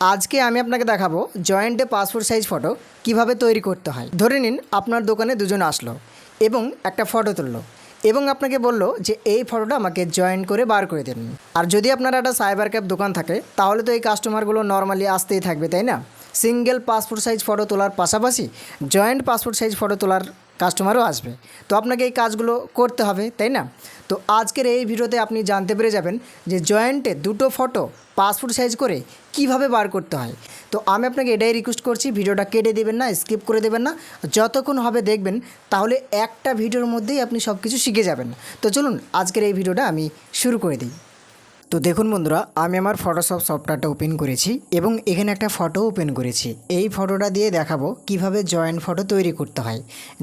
আজকে আমি আপনাকে দেখাবো জয়েন্টে পাসপোর্ট সাইজ ফটো কীভাবে তৈরি করতে হয়। ধরে নিন আপনার দোকানে দুজন আসলো এবং একটা ফটো তুললো এবং আপনাকে বলল যে এই ফটোটা আমাকে জয়েন্ট করে বার করে দেন। আর যদি আপনার একটা সাইবার ক্যাব দোকান থাকে, তাহলে তো এই কাস্টমারগুলো নর্মালি আসতেই থাকবে, তাই না? সিঙ্গেল পাসপোর্ট সাইজ ফটো তোলার পাশাপাশি জয়েন্ট পাসপোর্ট সাইজ ফটো তোলার কাস্টমারও আসবে। তো আপনাকে এই কাজগুলো করতে হবে, তাই না? তো আজকের এই ভিডিওতে আপনি জানতে পেরে যাবেন যে জয়েন্টে দুটো ফটো পাসপোর্ট সাইজ করে কীভাবে বার করতে হয়। তো আমি আপনাকে এটাই রিকোয়েস্ট করছি, ভিডিওটা কেটে দেবেন না স্কিপ করে দেবেন না। যতক্ষণ হবে দেখবেন, তাহলে একটা ভিডিওর মধ্যেই আপনি সব কিছু শিখে যাবেন। তো চলুন, আজকের এই ভিডিওটা আমি শুরু করে দিই। তো দেখুন বন্ধুরা, আমি আমার ফটোশপ সফটওয়্যারটা ওপেন করেছি এবং এখানে একটা ফটো ওপেন করেছি। এই ফটোটা দিয়ে দেখাবো কীভাবে জয়েন্ট ফটো তৈরি করতে হয়।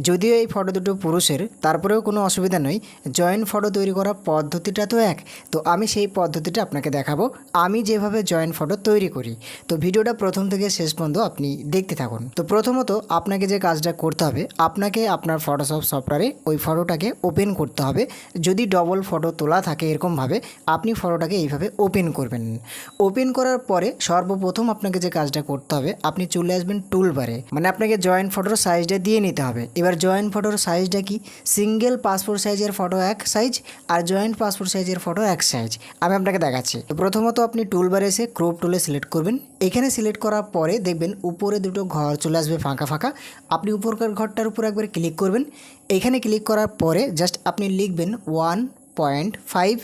যদিও এই ফটো দুটো পুরুষের, তারপরেও কোনো অসুবিধা নয়। জয়েন্ট ফটো তৈরি করার পদ্ধতিটা তো এক। তো আমি সেই পদ্ধতিটা আপনাকে দেখাবো। আমি যেভাবে জয়েন্ট ফটো তৈরি করি। তো ভিডিওটা প্রথম থেকে শেষ পর্যন্ত আপনি দেখতে থাকুন। তো প্রথমত আপনাকে যে কাজটা করতে হবে, আপনাকে আপনার ফটোশপ সফটওয়্যারে ওই ফটোটাকে ওপেন করতে হবে। যদি ডবল ফটো তোলা থাকে এরকমভাবে, আপনি ফটোটাকে এইভাবে ওপেন করবেন। ওপেন করার পরে সর্বপ্রথম আপনাকে যে কাজটা করতে হবে, আপনি চলে আসবেন টুলবারে মানে আপনাকে জয়েন্ট ফটোর সাইজটা দিয়ে নিতে হবে। এবার জয়েন্ট ফটোর সাইজটা কি? সিঙ্গেল পাসপোর্ট সাইজের ফটো এক সাইজ আর জয়েন্ট পাসপোর্ট সাইজের ফটো এক সাইজ আমি আপনাকে দেখাচ্ছি। তো প্রথমত আপনি টুলবারে এসে ক্রপ টুলে সিলেক্ট করবেন। এখানে সিলেক্ট করার পরে দেখবেন উপরে দুটো ঘর চলে আসবে ফাঁকা ফাঁকা। আপনি উপরকার ঘরটার উপর একবার ক্লিক করবেন। এখানে ক্লিক করার পরে জাস্ট আপনি লিখবেন ওয়ান পয়েন্ট ফাইভ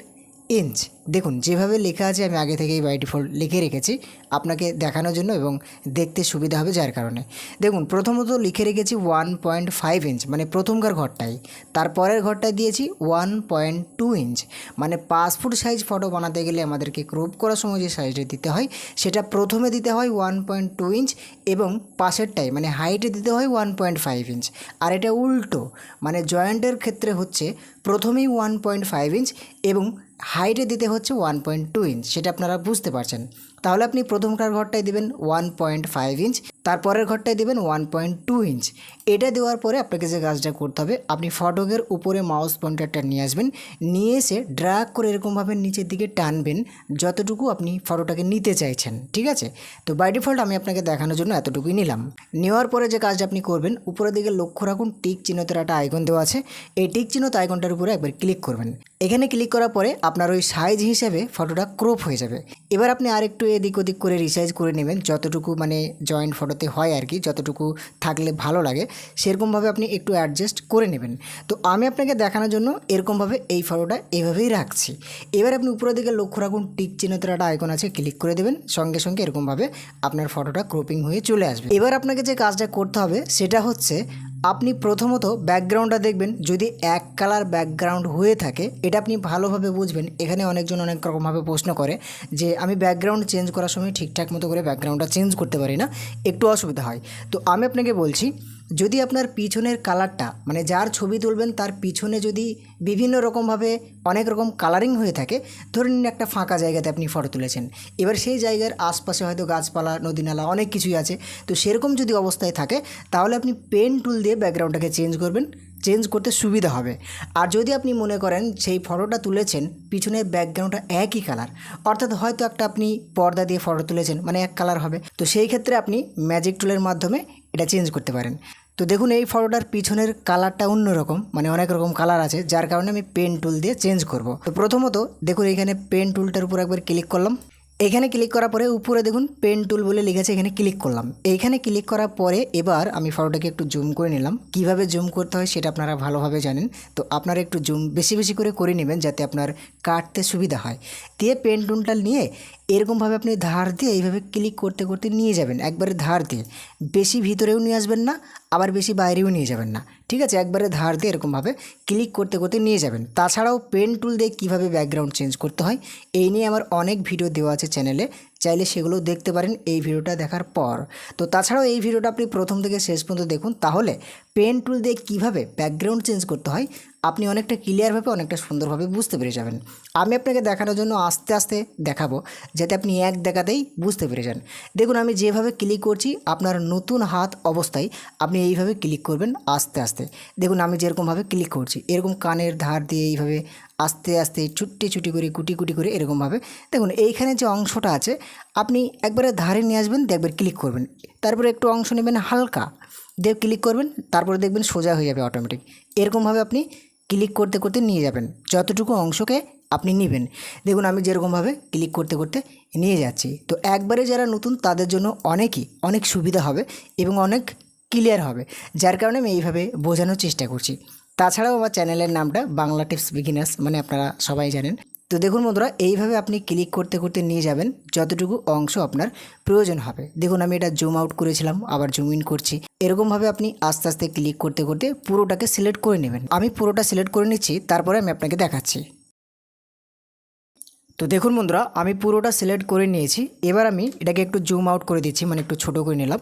ইঞ্চ দেখুন, যেভাবে লেখা আছে, আমি আগে থেকেই বাই ডিফল্ট লিখে রেখেছি। আপনাকে দেখানোর জন্য এবং দেখতে সুবিধা হবে যার কারণে। দেখুন, প্রথমত লিখে রেখেছি ওয়ান পয়েন্ট ফাইভ ইঞ্চ মানে প্রথমকার ঘরটাই। তারপরের ঘরটায় দিয়েছি ওয়ান পয়েন্ট টু ইঞ্চ মানে পাসপোর্ট সাইজ ফটো বানাতে গেলে আমাদেরকে ক্রপ করার সময় যে সাইজটা দিতে হয়, সেটা প্রথমে দিতে হয় ওয়ান পয়েন্ট টু ইঞ্চ এবং পাশেরটাই মানে হাইটে দিতে হয় ওয়ান পয়েন্ট ফাইভ ইঞ্চ আর এটা উল্টো মানে জয়েন্টের ক্ষেত্রে হচ্ছে প্রথমেই ওয়ান পয়েন্ট ফাইভ ইঞ্চ এবং হাইটে দিতে হচ্ছে ওয়ান পয়েন্ট টু ইঞ্চ সেটা আপনারা বুঝতে পারছেন। তাহলে আপনি প্রথমকার ঘরটায় দেবেন ওয়ান পয়েন্ট ফাইভ ইঞ্চ তারপরের ঘরটায় দেবেন ওয়ান পয়েন্ট টু ইঞ্চ এটা দেওয়ার পরে আপনাকে যে কাজটা করতে হবে, আপনি ফটোকের উপরে মাউস পয়েন্টারটা নিয়ে আসবেন, নিয়ে এসে ড্রাগ করে এরকমভাবে নিচের দিকে টানবেন, যতটুকু আপনি ফটোটাকে নিতে চাইছেন, ঠিক আছে? তো বাই ডিফল্ট আমি আপনাকে দেখানোর জন্য এতটুকুই নিলাম। নেওয়ার পরে যে কাজটা আপনি করবেন, উপরের দিকে লক্ষ্য রাখুন, টিক চিহ্নতের একটা আইকন দেওয়া আছে। এই টিক চিহ্নত আইকনটার উপরে একবার ক্লিক করবেন। এখানে ক্লিক করার পরে আপনার ওই সাইজ হিসেবে ফটোটা ক্রপ হয়ে যাবে। এবার আপনি আরেকটু এদিক ওদিক করে রিসাইজ করে নেবেন, যতটুকু মানে জয়েন্ট ফটোতে হয় আর কি, যতটুকু থাকলে ভালো লাগে, সেরকমভাবে আপনি একটু অ্যাডজাস্ট করে নেবেন। তো আমি আপনাকে দেখানোর জন্য এরকমভাবে এই ফটোটা এভাবেই রাখছি। এবার আপনি উপরের দিকে লক্ষ্য রাখুন, টিক চিহ্নতের একটা আইকন আছে ক্লিক করে দেবেন। সঙ্গে সঙ্গে এরকমভাবে আপনার ফটোটা ক্রপিং হয়ে চলে আসবে। এবার আপনাকে যে কাজটা করতে হবে, সেটা হচ্ছে আপনি প্রথমত ব্যাকগ্রাউন্ডটা দেখবেন, যদি এক কালার ব্যাকগ্রাউন্ড হয়ে থাকে, এটা আপনি ভালোভাবে বুঝবেন। এখানে অনেকজন অনেক রকমভাবে প্রশ্ন করে যে, আমি ব্যাকগ্রাউন্ড চেঞ্জ করার সময় ঠিকঠাক মতো করে ব্যাকগ্রাউন্ডটা চেঞ্জ করতে পারি না, একটু অসুবিধা হয়। তো আমি আপনাকে বলছি যদি আপনার পিছনের কালারটা মানে যার ছবি তুলবেন তার পিছনে যদি বিভিন্ন রকমভাবে অনেক রকম কালারিং হয়ে থাকে, ধরে নিন একটা ফাঁকা জায়গাতে আপনি ফটো তুলেছেন। এবার সেই জায়গার আশপাশে হয়তো গাছপালা নদী নালা অনেক কিছুই আছে। তো সেরকম যদি অবস্থায় থাকে, তাহলে আপনি পেন টুল দিয়ে ব্যাকগ্রাউন্ডটাকে চেঞ্জ করবেন। চেঞ্জ করতে সুবিধা হবে। আর যদি আপনি মনে করেন সেই ফটোটা তুলেছেন, পিছনের ব্যাকগ্রাউন্ডটা একই কালার অর্থাৎ হয়তো একটা আপনি পর্দা দিয়ে ফটো তুলেছেন মানে এক কালার হবে। তো সেই ক্ষেত্রে আপনি ম্যাজিক টুলের মাধ্যমে এটা চেঞ্জ করতে পারেন। তো দেখুন, এই ফটোটার পিছনের কালারটা অন্যরকম মানে অনেক রকম কালার আছে, যার কারণে আমি পেন টুল দিয়ে চেঞ্জ করব। তো প্রথমত দেখুন, এখানে পেন টুলটার উপর একবার ক্লিক করলাম। এখানে ক্লিক করার পরে উপরে দেখুন পেন টুল বলে লিখেছে এখানে ক্লিক করলাম। এইখানে ক্লিক করার পরে এবার আমি ফটোটাকে একটু জুম করে নিলাম। কীভাবে জুম করতে হয় সেটা আপনারা ভালোভাবে জানেন। তো আপনারা একটু জুম বেশি বেশি করে করে নেবেন, যাতে আপনার কাটতে সুবিধা হয়। দিয়ে পেন টুলটা নিয়ে এরকমভাবে আপনি ধার দিয়ে এইভাবে ক্লিক করতে করতে নিয়ে যাবেন, একবারে ধার দিয়ে। বেশি ভিতরেও নিয়ে আসবেন না, আবার বেশি বাইরেও নিয়ে যাবেন না। ঠিক আছে? একবারে ধার দিয়ে এরকমভাবে ক্লিক করতে করতে নিয়ে যাবেন। তাছাড়াও পেন টুল দিয়ে কীভাবে ব্যাকগ্রাউন্ড চেঞ্জ করতে হয়, এই নিয়ে আমার অনেক ভিডিও দেওয়া আছে চ্যানেলে। চাইলে সেগুলো দেখতে পারেন এই ভিডিওটা দেখার পর। তো তাছাড়াও এই ভিডিওটা আপনি প্রথম থেকে শেষ পর্যন্ত দেখুন, তাহলে পেন টুল দিয়ে কীভাবে ব্যাকগ্রাউন্ড চেঞ্জ করতে হয়, আপনি অনেকটা ক্লিয়ারভাবে অনেকটা সুন্দরভাবে বুঝতে পেরে যাবেন। আমি আপনাকে দেখানোর জন্য আস্তে আস্তে দেখাবো, যাতে আপনি এক দেখাতেই বুঝতে পেরে যান। দেখুন, আমি যেভাবে ক্লিক করছি, আপনার নতুন হাত অবস্থায় আপনি এইভাবে ক্লিক করবেন আস্তে আস্তে। দেখুন, আমি যেরকমভাবে ক্লিক করছি, এরকম কানের ধার দিয়ে এইভাবে আস্তে আস্তে ছুটি ছুটি করে কুটি কুটি করে এরকমভাবে। দেখুন, এইখানে যে অংশটা আছে, আপনি একবারে ধারে নিয়ে আসবেন, দিয়ে ক্লিক করবেন। তারপরে একটু অংশ নেবেন হালকা, দিয়ে ক্লিক করবেন, তারপরে দেখবেন সোজা হয়ে যাবে অটোমেটিক এরকমভাবে আপনি ক্লিক করতে করতে নিয়ে যাবেন। যতটুকু অংশকে আপনি নেবেন। দেখুন, আমি যেরকমভাবে ক্লিক করতে করতে নিয়ে যাচ্ছি। তো একবারে যারা নতুন, তাদের জন্য অনেকই, অনেক সুবিধা হবে এবং অনেক ক্লিয়ার হবে। যার কারণে আমি এইভাবে বোঝানোর চেষ্টা করছি। তাছাড়াও আমার চ্যানেলের নামটা বাংলা টিপস বিগিনার্স মানে আপনারা সবাই জানেন। তো দেখুন বন্ধুরা, এইভাবে আপনি ক্লিক করতে করতে নিয়ে যাবেন, যতটুকু অংশ আপনার প্রয়োজন হবে। দেখুন, আমি এটা জুম আউট করেছিলাম, আবার জুম ইন করছি। এরকমভাবে আপনি আস্তে আস্তে ক্লিক করতে করতে পুরোটাকে সিলেক্ট করে নেবেন। আমি পুরোটা সিলেক্ট করে নিচ্ছি, তারপরে আমি আপনাকে দেখাচ্ছি। তো দেখুন বন্ধুরা, আমি পুরোটা সিলেক্ট করে নিয়েছি। এবার আমি এটাকে একটু জুম আউট করে দিচ্ছি মানে একটু ছোট করে নিলাম।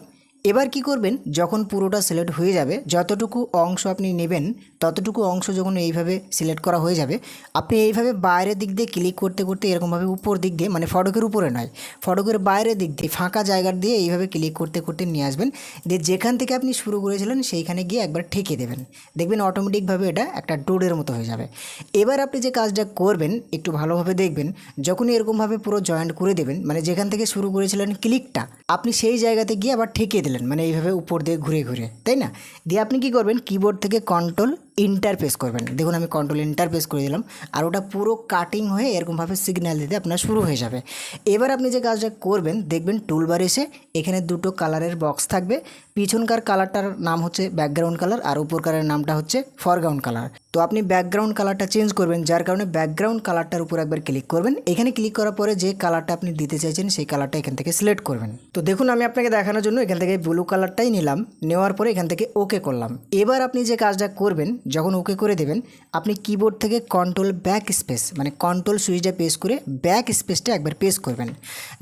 এবার কি করবেন? যখন পুরোটা সিলেক্ট হয়ে যাবে, যতটুকু অংশ আপনি নেবেন, ততটুকু অংশ যখন এইভাবে সিলেক্ট করা হয়ে যাবে, আপনি এইভাবে বাইরের দিক দিয়ে ক্লিক করতে করতে এরকমভাবে উপর দিক দিয়ে মানে ফটকের উপরে নয়, ফটকের বাইরের দিক দিয়ে, ফাঁকা জায়গার দিয়ে এইভাবে ক্লিক করতে করতে নিয়ে আসবেন। দিয়ে যেখান থেকে আপনি শুরু করেছিলেন, সেইখানে গিয়ে একবার ঠেকে দেবেন। দেখবেন অটোমেটিকভাবে এটা একটা ডোরের মতো হয়ে যাবে। এবার আপনি যে কাজটা করবেন, একটু ভালোভাবে দেখবেন যখনই এরকমভাবে পুরো জয়েন্ট করে দেবেন মানে যেখান থেকে শুরু করেছিলেন ক্লিকটা আপনি সেই জায়গাতে গিয়ে আবার ঠেকে দিলেন। মানে এইভাবে উপর দিয়ে ঘুরে ঘুরে তাই না? দিয়ে আপনি কি করবেন? কিবোর্ড থেকে কন্ট্রোল ইন্টারপেস করবেন দেখুন, আমি কন্ট্রোল ইন্টারপেস করে দিলাম, আর ওটা পুরো কাটিং হয়ে এরকমভাবে সিগন্যাল দিতে আপনার শুরু হয়ে যাবে। এবার আপনি যে কাজটা করবেন, দেখবেন টুলবার এসে এখানে দুটো কালারের বক্স থাকবে। পিছনকার কালারটার নাম হচ্ছে ব্যাকগ্রাউন্ড কালার আর উপরকারের নামটা হচ্ছে ফরগ্রাউন্ড কালার তো আপনি ব্যাকগ্রাউন্ড কালারটা চেঞ্জ করবেন, যার কারণে ব্যাকগ্রাউন্ড কালারটার উপর একবার ক্লিক করবেন। এখানে ক্লিক করার পরে যে কালারটা আপনি দিতে চাইছেন, সেই কালারটা এখান থেকে সিলেক্ট করবেন। তো দেখুন, আমি আপনাকে দেখানোর জন্য এখান থেকে ব্লু কালারটাই নিলাম, নেওয়ার পরে এখান থেকে ওকে করলাম। এবার আপনি যে কাজটা করবেন যখন ওকে করে দেবেন, আপনি কিবোর্ড থেকে কন্ট্রোল ব্যাক স্পেস মানে কন্ট্রোল সুইচটা প্রেস করে ব্যাক স্পেসটা একবার প্রেস করবেন।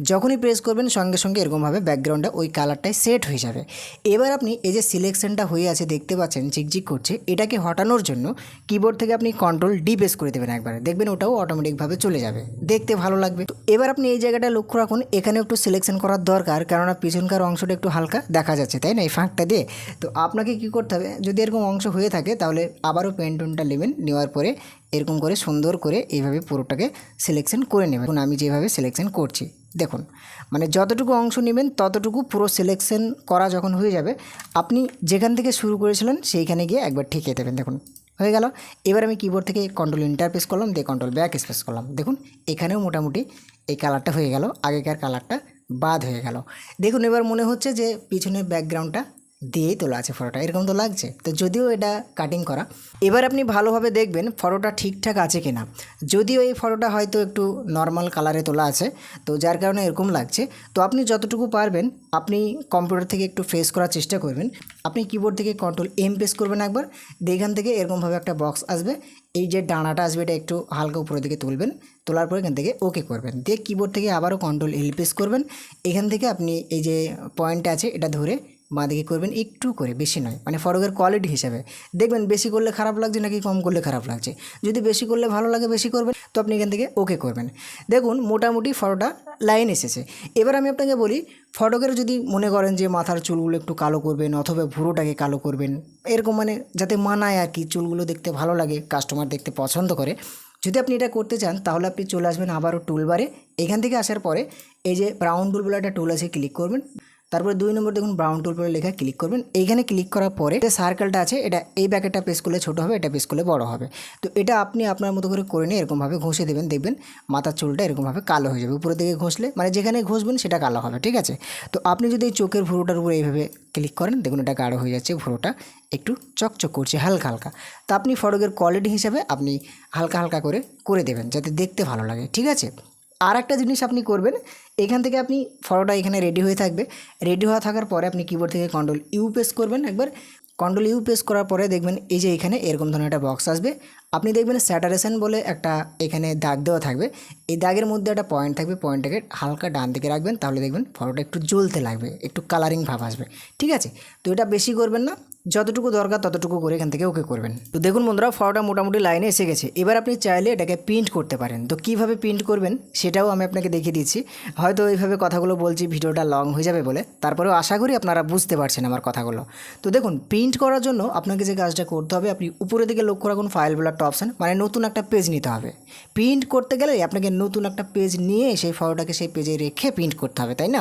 যখনই প্রেস করবেন, সঙ্গে সঙ্গে এরকমভাবে ব্যাকগ্রাউন্ডটা ওই কালারটাই সেট হয়ে যাবে। এবার আপনি এই যে সিলেকশনটা হয়ে আছে, দেখতে পাচ্ছেন, ঝিকঝিক করছে, এটাকে হটানোর জন্য কিবোর্ড থেকে আপনি কন্ট্রোল ডি প্রেস করে দেবেন একবার। দেখবেন ওটাও অটোমেটিকভাবে চলে যাবে। দেখতে ভালো লাগবে। তো এবার আপনি এই জায়গাটা লক্ষ্য রাখুন এখানে একটু সিলেকশন করার দরকার, কেননা পিছনকার অংশটা একটু হালকা দেখা যাচ্ছে, তাই না? এই ফাঁকটা দিয়ে। তো আপনাকে কি করতে হবে, যদি এরকম অংশ হয়ে থাকে, তাহলে আবারও পেন টুনটা নেবেন, নেওয়ার পরে এরকম করে সুন্দর করে এইভাবে পুরোটাকে সিলেকশন করে নেবেন। এখন আমি যেভাবে সিলেকশন করছি। দেখুন মানে যতটুকু অংশ নেবেন, ততটুকু পুরো সিলেকশন করা যখন হয়ে যাবে, আপনি যেখান থেকে শুরু করেছিলেন, সেইখানে গিয়ে একবার ঠেকিয়ে দেবেন। দেখুন, হয়ে গেল। এবার আমি কিবোর্ড থেকে কন্ট্রোল ইন্টারপ্রেস করলাম, দিয়ে কন্ট্রোল ব্যাক স্পেস করলাম। দেখুন, এখানেও মোটামুটি এই কালারটা হয়ে গেল, আগেকার কালারটা বাদ হয়ে গেল। দেখুন, এবার মনে হচ্ছে যে পিছনের ব্যাকগ্রাউন্ডটা দিয়েই তোলা আছে ফটোটা, এরকম তো লাগছে। তো যদিও এটা কাটিং করা, এবার আপনি ভালোভাবে দেখবেন ফটোটা ঠিকঠাক আছে কি না যদিও এই ফটোটা হয়তো একটু নর্মাল কালারে তোলা আছে, তো যার কারণে এরকম লাগছে। তো আপনি যতটুকু পারবেন, আপনি কম্পিউটার থেকে একটু ফেস করার চেষ্টা করবেন। আপনি কিবোর্ড থেকে কন্ট্রোল এম প্রেস করবেন একবার এখান থেকে এরকমভাবে একটা বক্স আসবে। এই যে ডানাটা আসবে, এটা একটু হালকা উপরের দিকে তুলবেন, তোলার পর এখান থেকে ওকে করবেন। দিয়ে কিবোর্ড থেকে আবারও কন্ট্রোল এল প্রেস করবেন। এখান থেকে আপনি এই যে পয়েন্ট আছে, এটা ধরে বাঁদিকে করবেন একটু করে, বেশি নয়। মানে ফটোকের কোয়ালিটি হিসাবে। দেখবেন বেশি করলে খারাপ লাগছে নাকি কম করলে খারাপ লাগছে। যদি বেশি করলে ভালো লাগে, বেশি করবেন, তো আপনি এখান থেকে ওকে করবেন। দেখুন, মোটামুটি ফটোটা লাইন এসেছে। এবার আমি আপনাকে বলি ফটোকের যদি মনে করেন যে মাথার চুলগুলো একটু কালো করবেন অথবা ভুরোটাকে কালো করবেন, এরকম মানে যাতে মানায় আর কি চুলগুলো দেখতে ভালো লাগে কাস্টমার দেখতে পছন্দ করে, যদি আপনি এটা করতে চান, তাহলে আপনি চলে আসবেন আবারও টুলবারে এখান থেকে আসার পরে এই যে ব্রাউন টুল বলে একটা টুল আছে ক্লিক করবেন। তারপরে দুই নম্বর দেখুন ব্রাউন টুল বলে লেখা ক্লিক করবেন। এইখানে ক্লিক করার পরে যে সার্কেলটা আছে, এটা এই ব্যাকেটটা প্রেস করলে ছোটো হবে, এটা প্রেস করলে বড় হবে। তো এটা আপনি আপনার মতো করে করে নিয়ে এরকমভাবে ঘষে দেবেন, দেখবেন মাথার চুলটা এরকমভাবে কালো হয়ে যাবে। উপরের দিকে ঘষলে মানে যেখানে ঘষবেন সেটা কালো হবে, ঠিক আছে? তো আপনি যদি এই চোখের ভুরোটার উপরে এইভাবে ক্লিক করেন, দেখুন এটা গাঢ় হয়ে যাচ্ছে, ভুরোটা একটু চকচক করছে, হালকা হালকা। তো আপনি ফটোকের কোয়ালিটি হিসাবে আপনি হালকা হালকা করে করে দেবেন, যাতে দেখতে ভালো লাগে, ঠিক আছে? আর একটা জিনিস আপনি করবেন, এখান থেকে আপনি ফটোটা এখানে রেডি হয়ে থাকবে। রেডি হওয়া থাকার পরে আপনি কিবোর্ড থেকে কন্ট্রোল ইউ প্রেস করবেন একবার। কন্ট্রোল ইউ প্রেস করার পরে দেখবেন, এই যে এখানে এরকম ধরনের একটা বক্স আসবে। আপনি দেখবেন স্যাটারেশন বলে একটা এখানে দাগ দেওয়া থাকবে। এই দাগের মধ্যে একটা পয়েন্ট থাকবে পয়েন্টটাকে হালকা ডান দিকে রাখবেন, তাহলে দেখবেন ফটোটা একটু জ্বলতে লাগবে, একটু কালারিং ভাব আসবে, ঠিক আছে? তো এটা বেশি করবেন না, যতটুকু দরকার ততটুকু করে এখান থেকে ওকে করবেন। তো দেখুন বন্ধুরা ফটোটা মোটামুটি লাইনে এসে গেছে। এবার আপনি চাইলে এটাকে প্রিন্ট করতে পারেন। তো কীভাবে প্রিন্ট করবেন, সেটাও আমি আপনাকে দেখিয়ে দিচ্ছি। হয়তো এইভাবে কথাগুলো বলছি, ভিডিওটা লং হয়ে যাবে বলে। তারপরেও আশা করি আপনারা বুঝতে পারছেন আমার কথাগুলো। তো দেখুন প্রিন্ট করার জন্য আপনাকে যে কাজটা করতে হবে, আপনি উপরের দিকে লক্ষ্য রাখুন ফাইল বলে একটা অপশান মানে নতুন একটা পেজ নিতে হবে। প্রিন্ট করতে গেলে আপনাকে নতুন একটা পেজ নিয়ে সেই ফটোটাকে সেই পেজে রেখে প্রিন্ট করতে হবে, তাই না?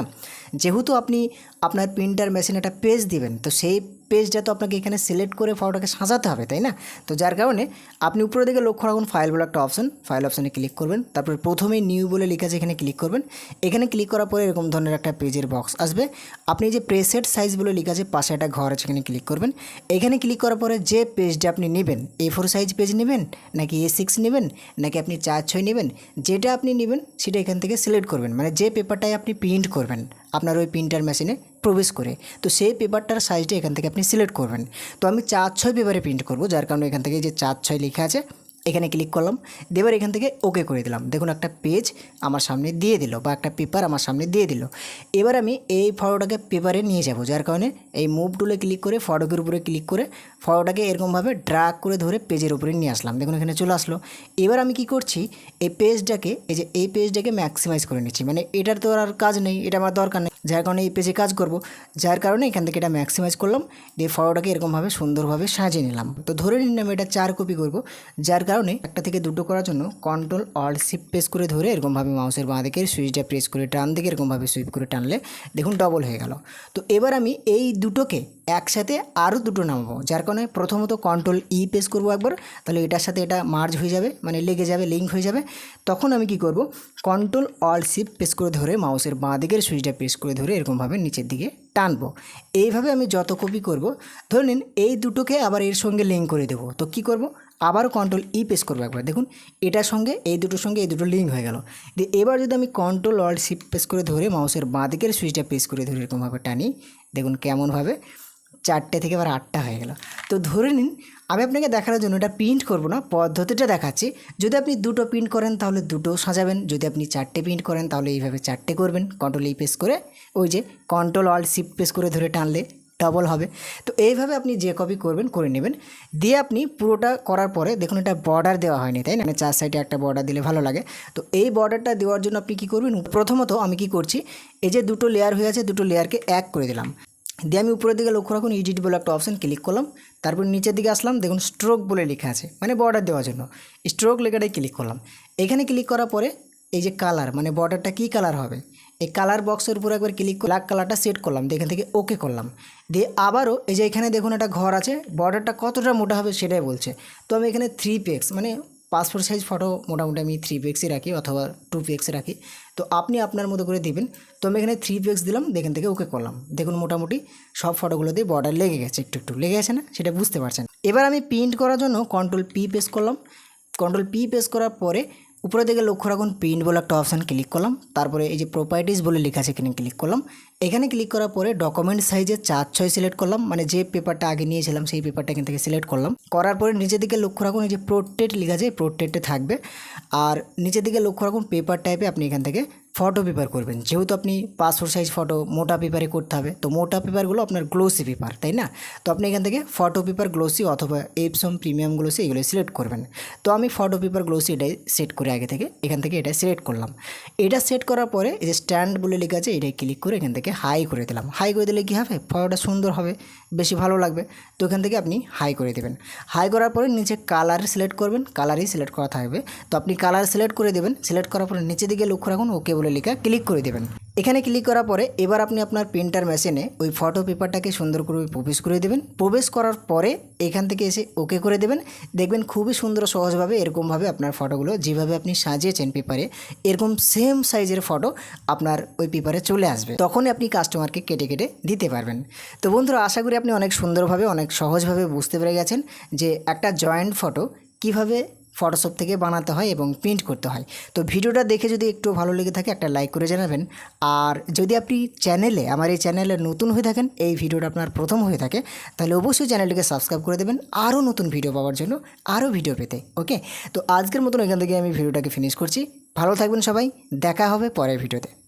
যেহেতু আপনি আপনার প্রিন্টার মেশিনে একটা পেজ দিবেন, তো সেই পেজটা তো আপনাকে এখানে সিলেক্ট করে ফটোটাকে সাজাতে হবে, তাই না? তো যার কারণে আপনি উপরের দিকে লক্ষ্য রাখুন ফাইল বলে একটা অপশন ফাইল অপশানে ক্লিক করবেন, তারপরে প্রথমেই নিউ বলে লেখা আছে এখানে ক্লিক করবেন, এখানে ক্লিক করার পরে এরকম ধরনের একটা পেজের বক্স আসবে, আপনি যে প্রেসেট সাইজ বলে লেখা আছে, পাশে একটা ঘর আছে, এখানে ক্লিক করবেন, এখানে ক্লিক করার পরে যে পেজটা আপনি নেবেন এ ফোর সাইজ পেজ নেবেন, নাকি এ সিক্স নেবেন, নাকি আপনি চার ছয় নেবেন, যেটা আপনি নেবেন, সেটা এখান থেকে সিলেক্ট করবেন মানে যে পেপারটাই আপনি প্রিন্ট করবেন আপনার ওই প্রিন্টার মেশিনে প্রবেশ করে। তো সেই পেপারটার সাইজটা এখান থেকে আপনি সিলেক্ট করবেন। তো আমি চার ছয় পেপারে প্রিন্ট করব, যার কারণে এখান থেকে যে চার ছয় লেখা আছে এখানে ক্লিক করলাম। দেবার এখান থেকে ওকে করে দিলাম। দেখুন একটা পেজ আমার সামনে দিয়ে দিল বা একটা পেপার আমার সামনে দিয়ে দিল। এবার আমি এই ফটোটাকে পেপারে নিয়ে যাব, যার কারণে এই মুভ টুলে ক্লিক করে ফটোকের উপরে ক্লিক করে ফটোটাকে এরকমভাবে ড্রাগ করে ধরে পেজের উপরে নিয়ে আসলাম। দেখুন এখানে চলে আসলো। এবার আমি কি করছি, এই পেজটাকে এই যে এই পেজটাকে ম্যাক্সিমাইজ করে নিচ্ছি। মানে এটার তো আর কাজ নেই, এটা আমার দরকার নেই। যার কারণে এই পেজে কাজ করব। যার কারণে এখান থেকে এটা ম্যাক্সিমাইজ করলাম। দিয়ে ফটোটাকে এরকমভাবে সুন্দরভাবে সাজিয়ে নিলাম। তো ধরে নিন আমি এটা চার কপি করব। যার কারণে একটা থেকে দুটো করার জন্য কন্ট্রোল অল শিফট প্রেস করে ধরে এরকমভাবে মাউসের বাঁ দিকে সুইচটা প্রেস করে টান দিকে এরকমভাবে সুইপ করে টানলে দেখুন ডবল হয়ে গেল। তো এবার আমি এই দুটোকে একসাথে আরও দুটো নামাবো। যার কারণে প্রথমত কন্ট্রোল ই প্রেস করব একবার। তাহলে এটার সাথে এটা মার্জ হয়ে যাবে মানে লেগে যাবে লিঙ্ক হয়ে যাবে। তখন আমি কি করব? কন্ট্রোল অল শিফট প্রেস করে ধরে মাউসের বাঁ দিকের সুইচটা প্রেস করে ধরে এরকমভাবে নিচের দিকে টানবো। এইভাবে আমি যত কপি করব, ধরে নিন এই দুটোকে আবার এর সঙ্গে লিঙ্ক করে দেবো। তো কি করব? আবারও কন্ট্রোল ই পেস করব একবার। দেখুন, এটার সঙ্গে, এই দুটোর সঙ্গে এই দুটো লিঙ্ক হয়ে গেল। দিয়ে এবার যদি আমি কন্ট্রোল অল শিপ পেস করে ধরে মাউসের বাঁ দিকের সুইচটা পেস করে ধরে এরকমভাবে টানি, দেখুন কেমনভাবে চারটে থেকে এবার আটটা হয়ে গেল। তো ধরে নিন, আমি আপনাকে দেখানোর জন্য এটা প্রিন্ট করব না, পদ্ধতিটা দেখাচ্ছি। যদি আপনি দুটো প্রিন্ট করেন, তাহলে দুটো সাজাবেন। যদি আপনি চারটে প্রিন্ট করেন, তাহলে এইভাবে চারটে করবেন। কন্ট্রোল এই প্রেস করে ওই যে কন্ট্রোল অল শিফট প্রেস করে ধরে টানলে ডবল হবে। তো এইভাবে আপনি যে কপি করবেন, করে নেবেন। দিয়ে আপনি পুরোটা করার পরে, দেখুন এটা বর্ডার দেওয়া হয়নি, তাই না? মানে চার সাইডে একটা বর্ডার দিলে ভালো লাগে। তো এই বর্ডারটা দেওয়ার জন্য আপনি কী করবেন? প্রথমত আমি কি করছি, এই যে দুটো লেয়ার হয়ে আছে, দুটো লেয়ারকে এক করে দিলাম। দিয়ে আমি উপরের দিকে লক্ষ্য রাখুন ইডিট বলে একটা অপশান ক্লিক করলাম। তারপর নিচের দিকে আসলাম, দেখুন স্ট্রোক বলে লেখা আছে মানে বর্ডার দেওয়ার জন্য। স্ট্রোক লেখাটাই ক্লিক করলাম। এখানে ক্লিক করার পরে এই যে কালার মানে বর্ডারটা কী কালার হবে? এই কালার বক্সের উপর একবার ক্লিক ব্ল্যাক কালারটা সেট করলাম এখান থেকে ওকে করলাম। দিয়ে আবারও এই যে এখানে দেখুন একটা ঘর আছে বর্ডারটা কতটা মোটা হবে সেটাই বলছে। তো আমি এখানে থ্রি পেক্স মানে পাসপোর্ট সাইজ ফটো মোটামুটি আমি থ্রি পেক্সে রাখি অথবা টু পেক্সে রাখি। তো আপনি আপনার মতো করে দিবেন। তো আমি এখানে থ্রি পেক্স দিলাম দেখেন থেকে ওকে করলাম। দেখুন মোটামুটি সব ফটোগুলো দিয়ে বর্ডার লেগে গেছে একটু একটু লেগে গেছে না? সেটা বুঝতে পারছেন। এবার আমি প্রিন্ট করার জন্য কন্ট্রোল পি পেস করলাম। কন্ট্রোল পি পেস করার পরে উপরে দিকে লক্ষ্য রাখুন প্রিন্ট বলে একটা অপশান ক্লিক করলাম। তারপরে এই যে প্রপার্টিস বলে লেখা আছে এখানে ক্লিক করলাম। এখানে ক্লিক করার পরে ডকুমেন্ট সাইজে চার ছয় সিলেক্ট করলাম মানে যে পেপারটা আগে নিয়েছিলাম সেই পেপারটা এখান থেকে সিলেক্ট করলাম। করার পরে নিচের দিকে লক্ষ্য রাখুন, এই যে প্রোটেট লেখা আছে প্রোটেটে থাকবে। আর নিচের দিকে লক্ষ্য রাখুন পেপার টাইপে আপনি এখান থেকে ফটো পেপার করবেন। যেহেতু আপনি পাসপোর্ট সাইজ ফটো মোটা পেপারে করতে হবে, তো মোটা পেপারগুলো আপনার গ্লোসি পেপার তাই না? তো আপনি এখান থেকে ফটো পেপার গ্লোসি অথবা এপসম প্রিমিয়াম গ্লোসি এগুলো সিলেক্ট করবেন। তো আমি ফটো পেপার গ্লোসি এটাই সেট করে আগে থেকে এখান থেকে এটা সিলেক্ট করলাম। এটা সেট করার পরে এই যে স্ট্যান্ড বলে লেখা আছে, এটাই ক্লিক করে এখান থেকে হাই করে দিলাম। হাই করে দিলে কী হবে? ফটোটা সুন্দর হবে, বেশি ভালো লাগবে। তো এখান থেকে আপনি হাই করে দেবেন। হাই করার পরে নিচে কালার সিলেক্ট করবেন। কালারই সিলেক্ট করা থাকবে। তো আপনি কালার সিলেক্ট করে দেবেন। সিলেক্ট করার পরে নিচে দিকে লক্ষ্য রাখুন ওকে বলে লেখা ক্লিক করে দেবেন। এখানে ক্লিক করার পরে এবার আপনি আপনার প্রিন্টার মেশিনে ওই ফটো পেপারটাকে সুন্দর করে প্রবেশ করে দেবেন। প্রবেশ করার পরে এখান থেকে এসে ওকে করে দেবেন। দেখবেন খুবই সুন্দর সহজভাবে এরকমভাবে আপনার ফটোগুলো যেভাবে আপনি সাজিয়েছেন পেপারে এরকম সেম সাইজের ফটো আপনার ওই পেপারে চলে আসবে। তখনই আপনি কাস্টমারকে কেটে কেটে দিতে পারবেন। তো বন্ধুরা, আশা করি আপনি অনেক সুন্দরভাবে, অনেক সহজভাবে বুঝতে পেরে গেছেন যে একটা জয়েন্ট ফটো কীভাবে ফটোশপ থেকে বানাতে হয় এবং প্রিন্ট করতে হয়। তো ভিডিওটা দেখে যদি একটু ভালো লেগে থাকে, একটা লাইক করে জানাবেন। আর যদি আপনি চ্যানেলে আমার এই চ্যানেলে নতুন হয়ে থাকেন, এই ভিডিওটা আপনার প্রথম হয়ে থাকে, তাহলে অবশ্যই চ্যানেলটিকে সাবস্ক্রাইব করে দেবেন। আরও নতুন ভিডিও পাওয়ার জন্য আরও ভিডিও পেতে ওকে তো আজকের মতন এখান থেকে আমি ভিডিওটাকে ফিনিশ করছি। ভালো থাকবেন সবাই, দেখা হবে পরের ভিডিওতে